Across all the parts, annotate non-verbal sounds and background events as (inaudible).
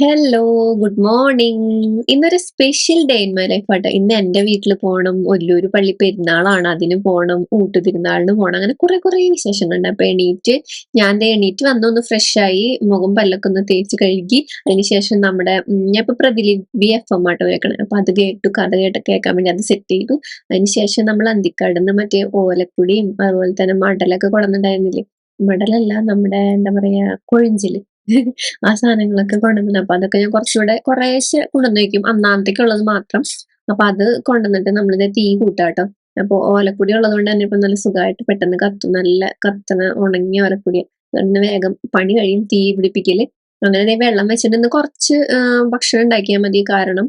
Hello, good morning. ഇന്നൊരു special day in my life ആട്ടോ. ഇന്ന് എന്റെ വീട്ടിൽ പോകണം വലിയൊരു പള്ളി പെരുന്നാളാണ് അതിന് പോകണം ഊട്ട് തിരുന്നാളിന് പോകണം അങ്ങനെ കുറെ കുറെ വിശേഷങ്ങളുണ്ട്. അപ്പൊ എണീറ്റ് ഞാൻ എണീറ്റ് വന്നൊന്ന് ഫ്രഷായി, മുഖം പല്ലൊക്കെ ഒന്ന് തേച്ച് കഴുകി, അതിനുശേഷം നമ്മുടെ ഞാൻ ഇപ്പൊ പ്രതിലിപി എഫ് എം ആട്ടോ കേൾക്കണേ. അപ്പൊ അത് കേട്ടു, കഥ കേട്ട് കേൾക്കാൻ വേണ്ടി അത് സെറ്റ് ചെയ്തു. അതിനുശേഷം നമ്മൾ അന്തിക്കാടുന്ന് മറ്റേ ഓലക്കുടിയും അതുപോലെ തന്നെ മടലൊക്കെ കൊണ്ടുവന്നിട്ടുണ്ടായിരുന്നില്ലേ? മടലല്ല നമ്മുടെ എന്താ പറയാ കൊഴിഞ്ചിൽ ആ സാധനങ്ങളൊക്കെ കൊണ്ടുവന്നു അപ്പൊ അതൊക്കെ ഞാൻ കുറച്ചുകൂടെ കുറേശ്ശെ കൊണ്ടുവന്ന് അന്നാമത്തേക്ക് ഉള്ളത് മാത്രം. അപ്പൊ അത് കൊണ്ടുവന്നിട്ട് നമ്മളിത് തീ കൂട്ടാട്ടോ. അപ്പൊ ഓലക്കുടി ഉള്ളതുകൊണ്ട് തന്നെ ഇപ്പൊ നല്ല സുഖമായിട്ട് പെട്ടെന്ന് കത്തും. നല്ല കത്തണ ഉണങ്ങിയ ഓലക്കുടി അതുകൊണ്ട് വേഗം പണി കഴിയും തീ പിടിപ്പിക്കൽ. അങ്ങനെ വെള്ളം വെച്ചിട്ട് ഇന്ന് കുറച്ച് ഭക്ഷണം ഉണ്ടാക്കിയാൽ മതി. കാരണം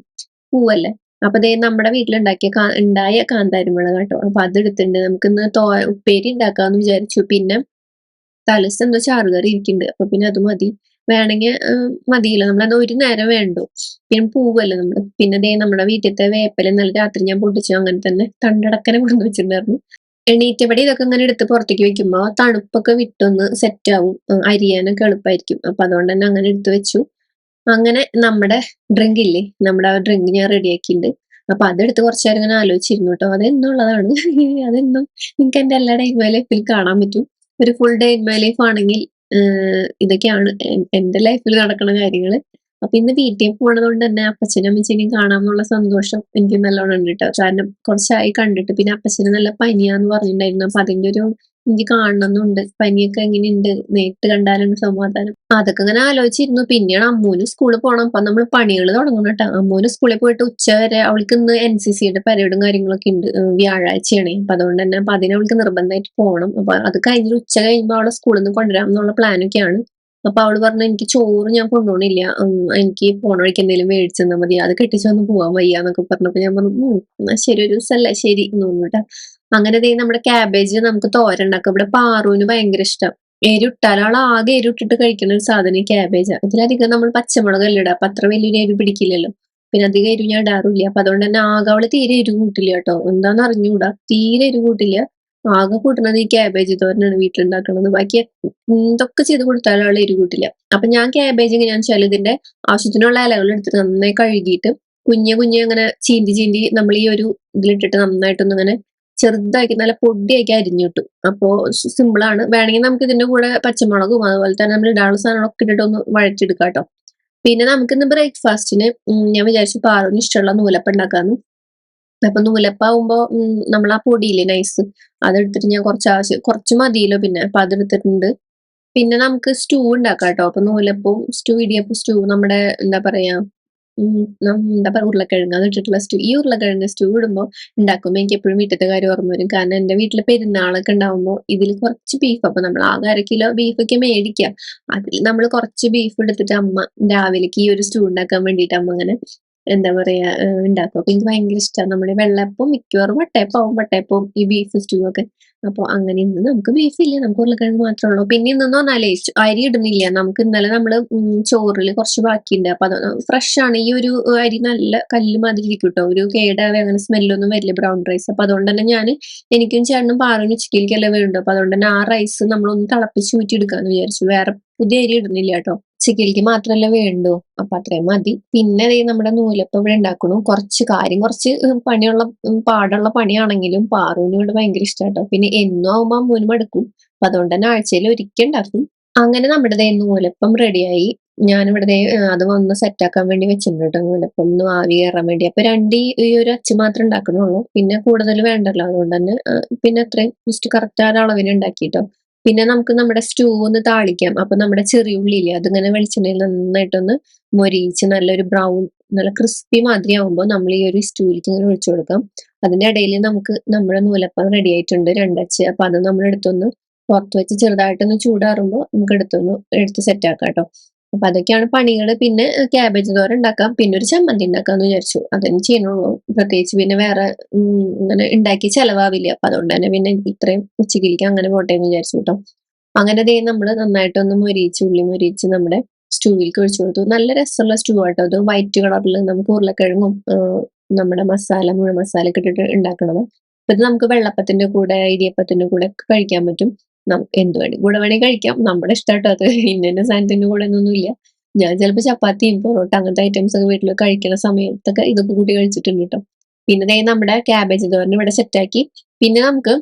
പൂവല്ലേ. അപ്പൊ ദേ നമ്മുടെ വീട്ടിലുണ്ടാക്കിയ കാ ഉണ്ടായ കാന്താരിമുളക് കേട്ടോ. അപ്പൊ അതെടുത്തിട്ടുണ്ട്. നമുക്കിന്ന് തോ ഉപ്പേരി ഉണ്ടാക്കാന്ന് വിചാരിച്ചു. പിന്നെ തലേദിവസത്തെ എന്തോ ചാറുകറി ഇരിക്കുന്നുണ്ട്. അപ്പൊ പിന്നെ അത് മതി. വേണമെങ്കിൽ മതിയില്ല നമ്മളത് ഒരു നേരം വേണ്ടു. പിന്നെ പൂവല്ല നമ്മൾ. പിന്നെ ദേ നമ്മുടെ വീട്ടിലത്തെ വേപ്പല ഇന്നലെ രാത്രി ഞാൻ പൊട്ടിച്ചു. അങ്ങനെ തന്നെ തണ്ടടക്കനെ കൊണ്ടു വെച്ചിട്ടുണ്ടായിരുന്നു. എണീറ്റപടി ഇതൊക്കെ ഇങ്ങനെ എടുത്ത് പുറത്തേക്ക് വെക്കുമ്പോ തണുപ്പൊക്കെ വിട്ടൊന്ന് സെറ്റ് ആവും. അരിയാനൊക്കെ എളുപ്പമായിരിക്കും. അപ്പൊ അതുകൊണ്ട് തന്നെ അങ്ങനെ എടുത്ത് വെച്ചു. അങ്ങനെ നമ്മുടെ ഡ്രിങ്ക് ഇല്ലേ? നമ്മുടെ ആ ഡ്രിങ്ക് ഞാൻ റെഡിയാക്കിയിട്ടുണ്ട്. അപ്പൊ അതെടുത്ത് കുറച്ചേരം ഇങ്ങനെ ആലോചിച്ചിരുന്നു കേട്ടോ. അതെന്നുള്ളതാണ്. (laughs) അതെന്നും നിങ്ങൾക്ക് എന്റെ എല്ലാ ടൈമിലും കാണാൻ പറ്റും. ഒരു full day in my life ആണെങ്കിൽ ഇതൊക്കെയാണ് എന്റെ ലൈഫിൽ നടക്കുന്ന കാര്യങ്ങൾ അപ്പൊ ഇന്ന് വീട്ടിൽ പോണതുകൊണ്ട് തന്നെ അപ്പച്ചനും അമ്മച്ചനെയും കാണാമെന്നുള്ള സന്തോഷം എനിക്ക് നല്ലോണം ഉണ്ട് കേട്ടോ. കാരണം കുറച്ചായി കണ്ടിട്ട്. പിന്നെ അപ്പച്ചന് നല്ല പനിയാന്ന് പറഞ്ഞിട്ടുണ്ടായിരുന്നു. അപ്പൊ അതിന്റെ ഒരു എനിക്ക് കാണണമെന്നുണ്ട്. പനിയൊക്കെ എങ്ങനെയുണ്ട്? നേരിട്ട് കണ്ടാലാണ് സമാധാനം. അതൊക്കെ ഇങ്ങനെ ആലോചിച്ചിരുന്നു. പിന്നെയാണ് അമ്മൂന് സ്കൂളിൽ പോകണം അപ്പൊ നമ്മൾ പണികൾ തുടങ്ങണം കേട്ടോ. അമ്മൂന് സ്കൂളിൽ പോയിട്ട് ഉച്ചവരെ അവൾക്ക് ഇന്ന് എൻ സി സിയുടെ പരേഡും കാര്യങ്ങളൊക്കെ ഉണ്ട്. വ്യാഴാഴ്ചയാണ്. അപ്പൊ അതുകൊണ്ട് തന്നെ അപ്പൊ അതിന് അവൾക്ക് നിർബന്ധമായിട്ട് പോകണം അപ്പൊ അത് കഴിഞ്ഞിട്ട് ഉച്ച കഴിയുമ്പോൾ അവളെ സ്കൂളിൽ നിന്ന് കൊണ്ടുവരാം എന്നുള്ള പ്ലാനൊക്കെയാണ്. അപ്പൊ അവൾ പറഞ്ഞു എനിക്ക് ചോറ് ഞാൻ കൊണ്ടുപോകണില്ല എനിക്ക് പോണ വഴിക്ക് എന്തെങ്കിലും മേടിച്ചു തന്നാൽ മതി. അത് കെട്ടിച്ചു വന്ന് പോവാൻ വയ്യ എന്നൊക്കെ പറഞ്ഞപ്പോ ഞാൻ പറഞ്ഞു ശരി ഒരു ദിവസമല്ലേ ശരി എന്ന് കേട്ടോ. അങ്ങനെ ദേ നമ്മുടെ ക്യാബേജ് നമുക്ക് തോരണ്ടാക്കാം ഇവിടെ പാറുവിന് ഭയങ്കര ഇഷ്ടം. എരിവിട്ടാൽ അവൾ ആകെ എരിട്ടിട്ട് കഴിക്കുന്ന ഒരു സാധനം ക്യാബേജ് ഇതിലധികം നമ്മൾ പച്ചമുളക് ഇടുക. അപ്പൊ അത്ര വലിയൊരു എരി പിടിക്കില്ലല്ലോ. പിന്നെ അധികം എരിവ് ഞാൻ ഇടാറില്ല. അപ്പൊ അതുകൊണ്ട് തന്നെ ആകെ അവൾ തീരെ എരിവ് കൂട്ടില്ല കേട്ടോ. എന്താന്ന് അറിഞ്ഞുകൂടാ തീരെ എരിവ് കൂട്ടില്ല. ആകെ കൂട്ടുന്നത് ഈ ക്യാബേജ് തോരനാണ് വീട്ടിലുണ്ടാക്കണത്. ബാക്കി എന്തൊക്കെ ചെയ്ത് കൊടുത്താലും അവൾ എരിവ് കൂട്ടില്ല. അപ്പൊ ഞാൻ ക്യാബേജ് ഞാൻ വെച്ചാൽ ഇതിന്റെ ആവശ്യത്തിനുള്ള ഇലകൾ എടുത്തിട്ട് നന്നായി കഴുകിയിട്ട് കുഞ്ഞു കുഞ്ഞു അങ്ങനെ ചീന്തി ചീന്തി നമ്മൾ ഈ ഒരു ഇതിലിട്ടിട്ട് നന്നായിട്ടൊന്ന് ഇങ്ങനെ ചെറുതാക്കി നല്ല പൊടിയാക്കി അരിഞ്ഞിട്ടു. അപ്പോ സിമ്പിളാണ് വേണമെങ്കിൽ നമുക്ക് ഇതിന്റെ കൂടെ പച്ചമുളകും അതുപോലെ തന്നെ നമ്മൾ ഇടാനുള്ള സാധനങ്ങളൊക്കെ ഇട്ടിട്ട് ഒന്ന് വഴറ്റിയെടുക്കാം കേട്ടോ പിന്നെ നമുക്ക് ഇന്ന് ബ്രേക്ക്ഫാസ്റ്റിന് ഞാൻ വിചാരിച്ചു പാറുവിന് ഇഷ്ടമുള്ള നൂലപ്പം ഉണ്ടാക്കാന്ന്. അപ്പൊ നൂലപ്പാവുമ്പോ നമ്മൾ ആ പൊടിയില്ലേ നൈസ് അതെടുത്തിട്ട് ഞാൻ കുറച്ച് ആവശ്യം കുറച്ച് മതിയല്ലോ പിന്നെ. അപ്പൊ അതെടുത്തിട്ടുണ്ട്. പിന്നെ നമുക്ക് സ്റ്റൂ ഉണ്ടാക്കാം കേട്ടോ അപ്പൊ നൂലപ്പവും സ്റ്റൂ ഇടിയപ്പം സ്റ്റൂ നമ്മുടെ എന്താ പറയാ എന്താ പറയുക ഉരുളക്കിഴങ്ങ് അതിട്ടിട്ടുള്ള സ്റ്റൂ. ഈ ഉരുളക്കിഴങ്ങ് സ്റ്റൂ ഇടുമ്പോൾ ഉണ്ടാക്കുമ്പോൾ എനിക്ക് എപ്പോഴും വീട്ടിലത്തെ കാര്യം ഓർമ്മ വരും. കാരണം എന്റെ വീട്ടിൽ പെരുന്നാളൊക്കെ ഉണ്ടാകുമ്പോൾ ഇതിൽ കുറച്ച് ബീഫ് അപ്പൊ നമ്മൾ ആകെ അര കിലോ ബീഫൊക്കെ മേടിക്കുക. അതിൽ നമ്മൾ കുറച്ച് ബീഫ് എടുത്തിട്ട് അമ്മ രാവിലേക്ക് ഈ ഒരു സ്റ്റൂ ഉണ്ടാക്കാൻ വേണ്ടിയിട്ട് അമ്മ അങ്ങനെ എന്താ പറയാ ഉണ്ടാക്കും. അപ്പൊ എനിക്ക് ഭയങ്കര ഇഷ്ടമാണ്. നമ്മുടെ വെള്ളപ്പം മിക്കവാറും വട്ടയപ്പവും വട്ടയപ്പവും ഈ ബീഫ് സ്റ്റൂ ഒക്കെ. അപ്പൊ അങ്ങനെ ഇന്ന് നമുക്ക് ബീഫ് ഇല്ല. നമുക്ക് ഉരുളക്കിഴങ്ങ് മാത്രമേ ഉള്ളൂ. പിന്നെ ഇന്നെന്ന് പറഞ്ഞാലേ അരി ഇടുന്നില്ല. നമുക്ക് ഇന്നലെ നമ്മൾ ചോറിൽ കുറച്ച് ബാക്കിയുണ്ട്. അപ്പൊ അത് ഫ്രഷ് ആണ്. ഈ ഒരു അരി നല്ല കല്ല് മാതിരി ഇരിക്കും കേട്ടോ ഒരു കേടാവേ അങ്ങനെ സ്മെല്ലൊന്നും വരില്ല ബ്രൗൺ റൈസ്. അപ്പൊ അതുകൊണ്ട് തന്നെ ഞാൻ എനിക്കും ചേട്ടനും പാറുവിനും ഉച്ചക്കിലേക്കെല്ലാം വരുന്നുണ്ട് അപ്പൊ അതുകൊണ്ട് തന്നെ ആ റൈസ് നമ്മളൊന്ന് തിളപ്പിച്ച് ഊറ്റി എടുക്കാന്ന് വിചാരിച്ചു. വേറെ പുതിയ അരി ഇടുന്നില്ല ട്ടോ. ഉച്ചക്കലേക്ക് മാത്രല്ല വേണ്ടു അപ്പൊ അത്രയും മതി. പിന്നെ നമ്മുടെ നൂലപ്പം ഇവിടെ ഉണ്ടാക്കണു. കുറച്ച് കാര്യം കുറച്ച് പണിയുള്ള പാടുള്ള പണിയാണെങ്കിലും പാറുവിന് ഇവിടെ ഭയങ്കര ഇഷ്ടമാട്ടോ പിന്നെ എന്നും ആവുമ്പോ അമ്മൂനും എടുക്കും അപ്പൊ അതുകൊണ്ട് തന്നെ ആഴ്ചയിൽ ഒരിക്കൽ ഉണ്ടാക്കും. അങ്ങനെ നമ്മുടെ നൂലപ്പം റെഡിയായി. ഞാനിവിടെ ഇവിടെ അത് വന്ന് സെറ്റാക്കാൻ വേണ്ടി വെച്ചിട്ടുണ്ട് കേട്ടോ നൂലപ്പം ഒന്ന് ആവി കയറാൻ വേണ്ടി. അപ്പൊ രണ്ട് ഈ ഒരു അച്ഛൻ മാത്രം ഉണ്ടാക്കണുള്ളൂ. പിന്നെ കൂടുതൽ വേണ്ടല്ലോ. അതുകൊണ്ട് തന്നെ പിന്നെ അത്രയും ജസ്റ്റ് കറക്റ്റ് ആ അളവിന് ഉണ്ടാക്കി ട്ടോ. പിന്നെ നമുക്ക് നമ്മുടെ സ്റ്റൂ ഒന്ന് താളിക്കാം. അപ്പൊ നമ്മുടെ ചെറിയ ഉള്ളിയില്ലേ അതിങ്ങനെ വെളിച്ചെണ്ണയിൽ നന്നായിട്ടൊന്ന് മൊരിയിച്ച് നല്ലൊരു ബ്രൗൺ നല്ല ക്രിസ്പി മാതിരി ആകുമ്പോൾ നമ്മൾ ഈ ഒരു സ്റ്റൂവിലേക്ക് ഇങ്ങനെ ഒഴിച്ചു കൊടുക്കാം. അതിന്റെ ഇടയിൽ നമുക്ക് നമ്മുടെ നൂലപ്പം റെഡി ആയിട്ടുണ്ട് രണ്ടച്ച്. അപ്പൊ അത് നമ്മൾ എടുത്തൊന്ന് പുറത്ത് വെച്ച് ചെറുതായിട്ടൊന്ന് ചൂടാറുമ്പോൾ നമുക്ക് എടുത്തൊന്ന് എടുത്ത് സെറ്റ് ആക്കാം ട്ടോ. അപ്പൊ അതൊക്കെയാണ് പണികൾ. പിന്നെ ക്യാബേജ് ദോര ഉണ്ടാക്കാം. പിന്നെ ഒരു ചമ്മന്തി ഉണ്ടാക്കാന്ന് വിചാരിച്ചു. അതന്നെ ചെയ്യണുള്ളൂ. പ്രത്യേകിച്ച് പിന്നെ വേറെ ഇങ്ങനെ ഉണ്ടാക്കി ചെലവാവില്ല. അപ്പൊ അതുകൊണ്ട് തന്നെ പിന്നെ ഇത്രയും ഉച്ചക്കിരിക്കും അങ്ങനെ പോട്ടെ എന്ന് വിചാരിച്ചു കേട്ടോ അങ്ങനെ ദേ നമ്മൾ നന്നായിട്ടൊന്ന് മൊരിയിച്ച് ഉള്ളി മൊരിയിച്ച് നമ്മുടെ സ്റ്റൂവിലേക്ക് ഒഴിച്ചു കൊടുത്തു. നല്ല രസമുള്ള സ്റ്റൂ ആട്ടോ. അത് വൈറ്റ് കളറിൽ നമുക്ക് ഉരുളക്കിഴങ്ങും നമ്മുടെ മസാല മുഴ മസാല ഒക്കെ ഇട്ടിട്ട് ഉണ്ടാക്കണത്. ഇത് നമുക്ക് വെള്ളപ്പത്തിന്റെ കൂടെ ഇടിയപ്പത്തിന്റെ കൂടെ കഴിക്കാൻ പറ്റും. നം എന്ത് വേണേ കൂടെ വേണേ കഴിക്കാം. നമ്മുടെ ഇഷ്ടമായിട്ട് അത്. (laughs) ഇന്ന സാധനത്തിന്റെ കൂടെ ഒന്നുമില്ല ഞാൻ ചിലപ്പോൾ ചപ്പാത്തിയും പൊറോട്ട അങ്ങനത്തെ ഐറ്റംസ് ഒക്കെ വീട്ടിൽ കഴിക്കുന്ന സമയത്തൊക്കെ ഇതൊക്കെ കൂട്ടി കഴിച്ചിട്ടുണ്ട് കേട്ടോ പിന്നെ നമ്മുടെ ക്യാബേജ് തോരൻ ഇവിടെ സെറ്റാക്കി പിന്നെ നമുക്ക്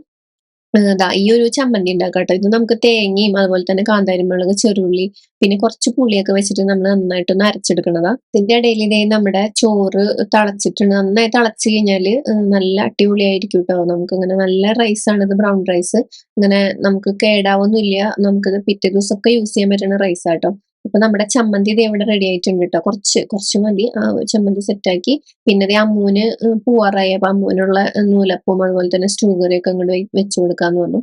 ദാ ഈ ഒരു ചമ്മന്തി ഉണ്ടാക്കാം കേട്ടോ ഇത് നമുക്ക് തേങ്ങയും അതുപോലെ തന്നെ കാന്താരിമുളക് ചെറുള്ളി പിന്നെ കുറച്ച് പുളിയൊക്കെ വെച്ചിട്ട് നമ്മൾ നന്നായിട്ടൊന്ന് അരച്ചെടുക്കണതാ. ഇതിന്റെ ഇടയിൽ ഇതേ നമ്മുടെ ചോറ് തിളച്ചിട്ടുണ്ട്. നന്നായി തിളച്ച് കഴിഞ്ഞാൽ നല്ല അടിപൊളിയായിരിക്കും കേട്ടോ നമുക്ക് ഇങ്ങനെ നല്ല റൈസ് ആണ് ഇത് ബ്രൗൺ റൈസ് ഇങ്ങനെ നമുക്ക് കേടാവൊന്നുമില്ല. നമുക്കിത് പിറ്റേ ദിവസമൊക്കെ യൂസ് ചെയ്യാൻ പറ്റുന്ന റൈസ് ആട്ടോ. അപ്പൊ നമ്മുടെ ചമ്മന്തി ഇത് ഇവിടെ റെഡി ആയിട്ടുണ്ട് കേട്ടോ കുറച്ച് കുറച്ച് മതി. ചമ്മന്തി സെറ്റാക്കി പിന്നെ ദേ അമ്മൂന് പൂവാറായ. അപ്പൊ അമ്മൂനുള്ള നൂലപ്പവും അതുപോലെ തന്നെ സ്റ്റൂഗറിയൊക്കെ അങ്ങോട്ട് വെച്ചു കൊടുക്കാന്ന് പറഞ്ഞു.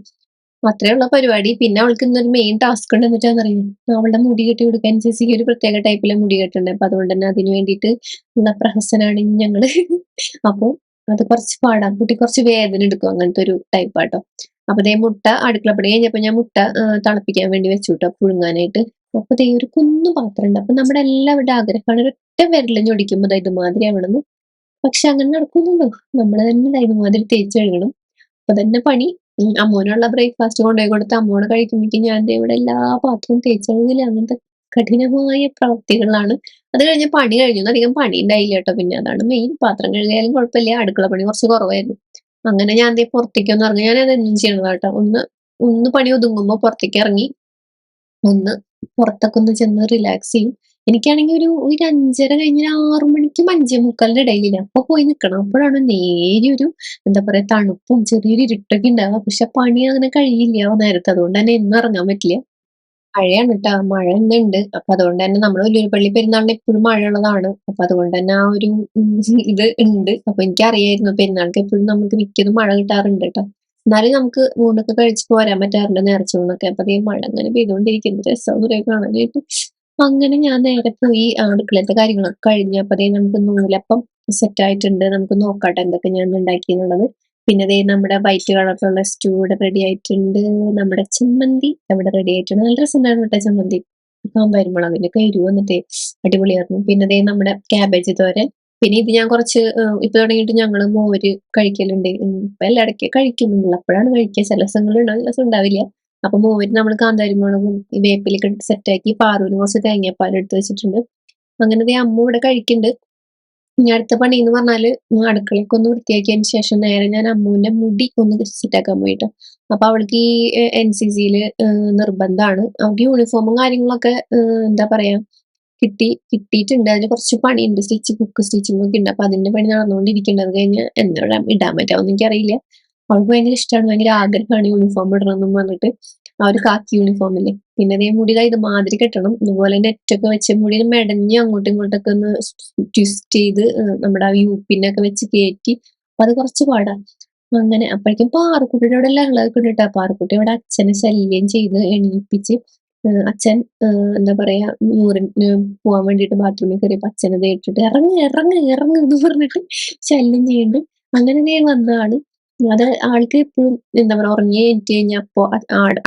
അത്രേ ഉള്ള പരിപാടി. പിന്നെ അവൾക്ക് ഇന്നൊരു മെയിൻ ടാസ്ക് ഉണ്ട് എന്നിട്ടാന്നറിയും? അവളുടെ മുടി കെട്ടി കൊടുക്കാൻ ചേച്ചിക്ക് ഒരു പ്രത്യേക ടൈപ്പിലെ മുടി കെട്ടുണ്ട്. അപ്പൊ അതുകൊണ്ട് തന്നെ അതിന് വേണ്ടിയിട്ട് ഉള്ള പ്രഹസനാണ് ഞങ്ങൾ. (laughs) അപ്പൊ അത് കുറച്ച് പാടാം. കുട്ടി കുറച്ച് വേദന എടുക്കും അങ്ങനത്തെ ഒരു ടൈപ്പ് ആട്ടോ. അപ്പൊ അതേ മുട്ട അടുക്കളപ്പണി കഴിഞ്ഞപ്പോ ഞാൻ മുട്ട തണുപ്പിക്കാൻ വേണ്ടി വെച്ചു കേട്ടോ പുഴുങ്ങാനായിട്ട്. അപ്പൊ ദേ ഒരു കുന്നു പാത്രം ഉണ്ട് അപ്പൊ നമ്മുടെ എല്ലാവരുടെ ആഗ്രഹമാണ് ഒരൊറ്റ വിരൽ ഞൊടിക്കുമ്പോ ദാ ഇതുമാതിരി ആവണമെന്ന് പക്ഷെ അങ്ങനെ നടക്കുന്നുണ്ടോ? നമ്മൾ തന്നെ ഇതുമാതിരി തേച്ച് കഴുകണം. അപ്പൊ തന്നെ പണി. അമ്മോനുള്ള ബ്രേക്ക്ഫാസ്റ്റ് കൊണ്ടുപോയി കൊടുത്ത് അമ്മോട് കഴിക്കുമ്പോഴേക്കും ഞാൻ ഇവിടെ എല്ലാ പാത്രവും തേച്ച് കഴുകില്ല അങ്ങനത്തെ കഠിനമായ പ്രവൃത്തികളാണ് അത് കഴിഞ്ഞ് പണി കഴിഞ്ഞു. അധികം പണി ഉണ്ടായില്ല കേട്ടോ പിന്നെ. അതാണ് മെയിൻ പാത്രം കഴുകിയാലും കുഴപ്പമില്ല. അടുക്കള പണി കുറച്ച് കുറവായിരുന്നു. അങ്ങനെ ഞാൻ ദേ പുറത്തേക്കൊന്നും ഇറങ്ങി. ഞാൻ അതെന്നും ചെയ്യണത് കേട്ടോ. ഒന്ന് ഒന്ന് പണി ഒതുങ്ങുമ്പോ പുറത്തേക്ക് ഇറങ്ങി. ഒന്ന് പുറത്തൊക്കെ ഒന്ന് ചെന്ന് റിലാക്സ് ചെയ്യും. എനിക്കാണെങ്കിൽ ഒരു ഒരു അഞ്ചര കഴിഞ്ഞ ആറു മണിക്കും അഞ്ചേ മുക്കാലിന്റെ ഇടയിലില്ല. അപ്പൊ പോയി നിൽക്കണം അപ്പോഴാണ് നേരെ ഒരു എന്താ പറയാ തണുപ്പും ചെറിയൊരു ഇരുട്ടൊക്കെ ഉണ്ടാവുക. പക്ഷെ പണി അങ്ങനെ കഴിയില്ല നേരത്തെ. അതുകൊണ്ട് തന്നെ എന്നും ഇറങ്ങാൻ പറ്റില്ല. മഴയാണ് കേട്ടോ മഴ ഇന്നുണ്ട് അപ്പൊ അതുകൊണ്ട് തന്നെ നമ്മൾ വലിയൊരു പള്ളി പെരുന്നാളിന് എപ്പോഴും മഴയുള്ളതാണ് അപ്പൊ അതുകൊണ്ട് തന്നെ ആ ഒരു ഇത് ഉണ്ട്. അപ്പൊ എനിക്കറിയായിരുന്നു പെരുന്നാൾക്ക് എപ്പോഴും നമുക്ക് മിക്കതും മഴ കിട്ടാറുണ്ട് കേട്ടോ എന്നാലും നമുക്ക് മൂന്നൊക്കെ കഴിച്ച് പോരാൻ പറ്റാറുണ്ട് നേർച്ച മൂന്നൊക്കെ. അപ്പൊ അതേ മഴ അങ്ങനെ പെയ്തുകൊണ്ടിരിക്കുന്നത് കുറെ കാണാനായിട്ട് അങ്ങനെ ഞാൻ നേരെ പോയി അടുക്കളത്തെ കാര്യങ്ങളൊക്കെ കഴിഞ്ഞു. അപ്പൊ അതേ നമുക്ക് നൂലപ്പം സെറ്റ് ആയിട്ടുണ്ട്. നമുക്ക് നോക്കാട്ടെ എന്തൊക്കെ ഞാൻ ഉണ്ടാക്കി എന്നുള്ളത്. പിന്നെ അതേ നമ്മുടെ വൈറ്റ് കളറിലുള്ള സ്റ്റൂ ഇവിടെ റെഡി ആയിട്ടുണ്ട്. നമ്മുടെ ചമ്മന്തി അവിടെ റെഡി ആയിട്ടുണ്ട്. നല്ല രസമുണ്ടായിരുന്നു കേട്ടോ ചമ്മന്തി. കാന്താരിമുളകിന്റെ ഒക്കെ എരിവ് വന്നിട്ട് അടിപൊളിയായിരുന്നു. പിന്നെ അതേ നമ്മുടെ ക്യാബേജ് തോരൻ. പിന്നെ ഇത് ഞാൻ കുറച്ച് ഇപ്പൊ തുടങ്ങിയിട്ട് ഞങ്ങൾ മോര് കഴിക്കലുണ്ട്. ഇപ്പൊ എല്ലായിടയ്ക്ക് കഴിക്കും. അപ്പോഴാണ് കഴിക്കുക. ചില ദിവസങ്ങൾ ഉണ്ടാവും ചില ദിവസം ഉണ്ടാവില്ല. അപ്പൊ മോര് നമ്മൾ കാന്താരിമുളകും ഈ വേപ്പിലൊക്കെ സെറ്റാക്കി പാറൂന് കുറച്ച് തേങ്ങാപ്പാൽ എടുത്ത് വെച്ചിട്ടുണ്ട്. അങ്ങനെ അമ്മ ഇവിടെ കഴിക്കുന്നുണ്ട്. ഇനി അടുത്ത പണി എന്ന് പറഞ്ഞാൽ അടുക്കളയൊക്കെ ഒന്ന് വൃത്തിയാക്കിയതിന് ശേഷം നേരെ ഞാൻ അമ്മുവിന്റെ മുടി ഒന്ന് സെറ്റാക്കാൻ പോയിട്ട്. അപ്പൊ അവൾക്ക് ഈ എൻ സി സിയിൽ നിർബന്ധമാണ്. അവൾക്ക് യൂണിഫോമും കാര്യങ്ങളൊക്കെ എന്താ പറയാ കിട്ടി കിട്ടിയിട്ടുണ്ട്. അതിന് കുറച്ച് പണിയുണ്ട്. സ്റ്റിച്ച് ബുക്ക് സ്റ്റിച്ചിങ് ഒക്കെ ഉണ്ട്. അപ്പൊ അതിന്റെ പണി നടന്നുകൊണ്ടിരിക്കുന്നത് കഴിഞ്ഞ് എന്നോട് ഇടാൻ പറ്റാമെന്ന് എനിക്കറിയില്ല. അവൾക്ക് ഭയങ്കര ഇഷ്ടമാണ് ഭയങ്കര ആഗ്രഹമാണ് യൂണിഫോം ഇടണമെന്നും പറഞ്ഞിട്ട്. ആ ഒരു കാക്കി യൂണിഫോമില്ലേ പിന്നെ അതേ മുടി ദാ ഇതുമാതിരി കെട്ടണം. ഇതുപോലെ നെറ്റൊക്കെ വെച്ച് മുടി മെടഞ്ഞ് അങ്ങോട്ടും ഇങ്ങോട്ടൊക്കെ ഒന്ന് ട്വിസ്റ്റ് ചെയ്ത് നമ്മുടെ ആ യൂപ്പിനൊക്കെ വെച്ച് കയറ്റി അപ്പൊ അത് കുറച്ച് പാടാ. അങ്ങനെ അപ്പോഴേക്കും പാറക്കുട്ടിയുടെ അവിടെ എല്ലാം ഉള്ളത് കേട്ടോ പാറക്കുട്ടി അവിടെ അച്ഛനെ ശല്യം ചെയ്ത് എണീപ്പിച്ച് അച്ഛൻ എന്താ പറയാ യൂറിന് പോവാൻ വേണ്ടിയിട്ട് ബാത്റൂമിൽ കയറി അച്ഛനെ തേട്ടിട്ട് ഇറങ്ങ് ഇറങ്ങ് ഇറങ്ങ് എന്ന് പറഞ്ഞിട്ട് ശല്യം ചെയ്യുന്നുണ്ട് അങ്ങനെ വന്നതാണ്. അത് ആൾക്ക് എപ്പോഴും എന്താ പറയാ ഉറങ്ങി എനിക്ക് കഴിഞ്ഞാൽ അപ്പൊ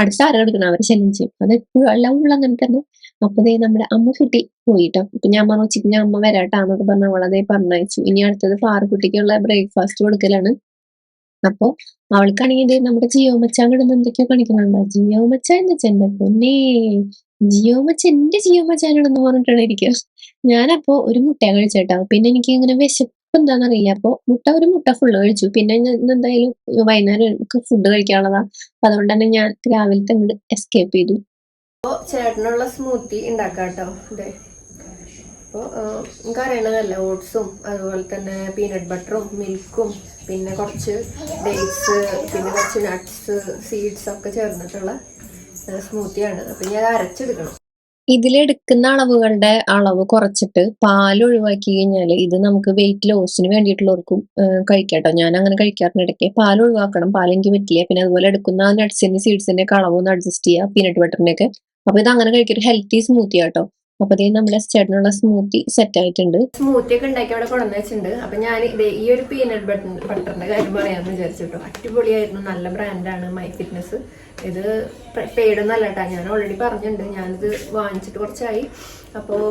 അടുത്ത ആരെ എടുക്കണം? അവരെ ശല്യം ചെയ്യും. അത് എപ്പോഴും എല്ലാം ഉള്ള അങ്ങനെ തന്നെ. അപ്പൊ നമ്മുടെ അമ്മ കുട്ടി പോയിട്ടോ. ഇപ്പൊ ഞാൻ പറഞ്ഞു ഉച്ചയ്ക്ക് ഞാൻ അമ്മ വരാട്ടാന്നൊക്കെ പറഞ്ഞ അവളതേ പറഞ്ഞയച്ചു. ഇനി അടുത്തത് പാറക്കുട്ടിക്കുള്ള ബ്രേക്ക്ഫാസ്റ്റ് കൊടുക്കലാണ്. അപ്പൊ അവൾക്കാണെങ്കിൽ നമ്മുടെ ജിയോ മച്ചാൻ കിടന്ന് എന്തൊക്കെയോ കാണിക്കുന്നുണ്ടോ. ജിയോ മച്ചാൻ വെച്ചാൽ ചെന്റെ പൊന്നേ. ജിയോ മച്ച എന്റെ ജിയോ മച്ചാനാണെന്ന് പറഞ്ഞിട്ടാണ് ഇരിക്കുക ഞാനപ്പോ ഒരു മുട്ട കഴിച്ചേട്ടാ പിന്നെ എനിക്ക് ഇങ്ങനെ വിശപ്പ് എന്താണെന്നറിയില്ല അപ്പോ മുട്ട ഒരു മുട്ട ഫുള്ള് കഴിച്ചു. പിന്നെ എന്തായാലും വൈകുന്നേരം എനിക്ക് ഫുഡ് കഴിക്കാനുള്ളതാ. അപ്പൊ അതുകൊണ്ട് തന്നെ ഞാൻ രാവിലത്തെ അങ്ങോട്ട് എസ്കേപ്പ് ചെയ്തു. ചേട്ടനുള്ള സ്മൂത്തി ഉണ്ടാക്കാട്ടോ അതെ അപ്പോൾ നിങ്ങൾക്ക് അറിയണതല്ലേ ഓട്സും അതുപോലെ തന്നെ പീനട്ട് ബട്ടറും മിൽക്കും പിന്നെ കുറച്ച് ഡേറ്റ്സ് പിന്നെ കുറച്ച് നട്ട്സ് സീഡ്സ് ഒക്കെ ചേർന്നിട്ടുള്ള സ്മൂത്തിയാണ് അപ്പം ഞാൻ അരച്ചെടുക്കണം. ഇതിലെടുക്കുന്ന അളവുകളുടെ അളവ് കുറച്ചിട്ട് പാൽ ഒഴിവാക്കി കഴിഞ്ഞാൽ ഇത് നമുക്ക് വെയിറ്റ് ലോസിന് വേണ്ടിയിട്ടുള്ളവർക്കും കഴിക്കാട്ടോ. കേട്ടോ ഞാൻ അങ്ങനെ കഴിക്കാറുണ്ട് ഇടയ്ക്ക് പാൽ ഒഴിവാക്കണം. പാൽ എനിക്ക് പറ്റില്ല. പിന്നെ അതുപോലെ എടുക്കുന്ന നട്ട്സിന്റെ സീഡ്സിന്റെ ഒക്കെ അളവ് ഒന്ന് അഡ്ജസ്റ്റ് ചെയ്യുക പീനട്ട് ബട്ടറിന്റെ ഒക്കെ അപ്പൊ ഇത് അങ്ങനെ കഴിക്കൊരു ഹെൽത്തി സ്മൂത്തി ആട്ടോ. അപ്പൊ ഇതേ നമ്മുടെ ചേട്ടനുള്ള സ്മൂത്തി സെറ്റ് ആയിട്ടുണ്ട്. സ്മൂത്തി ഒക്കെ ഉണ്ടാക്കി അവിടെ കൊണ്ടുവന്ന് വെച്ചിട്ടുണ്ട്. അപ്പൊ ഞാൻ ഈ ഒരു പീനട്ട് ബട്ടർ ബട്ടറിന്റെ കാര്യം പറയാമെന്ന് വിചാരിച്ചിട്ടു. അടിപൊളിയായിരുന്നു. നല്ല ബ്രാൻഡാണ് മൈ ഫിറ്റ്നസ് ഇത് പെയ്ഡ് എന്നല്ല കേട്ടോ ഞാൻ ഓൾറെഡി പറഞ്ഞിട്ടുണ്ട്. ഞാനിത് വാങ്ങിച്ചിട്ട് കുറച്ചായി. അപ്പോൾ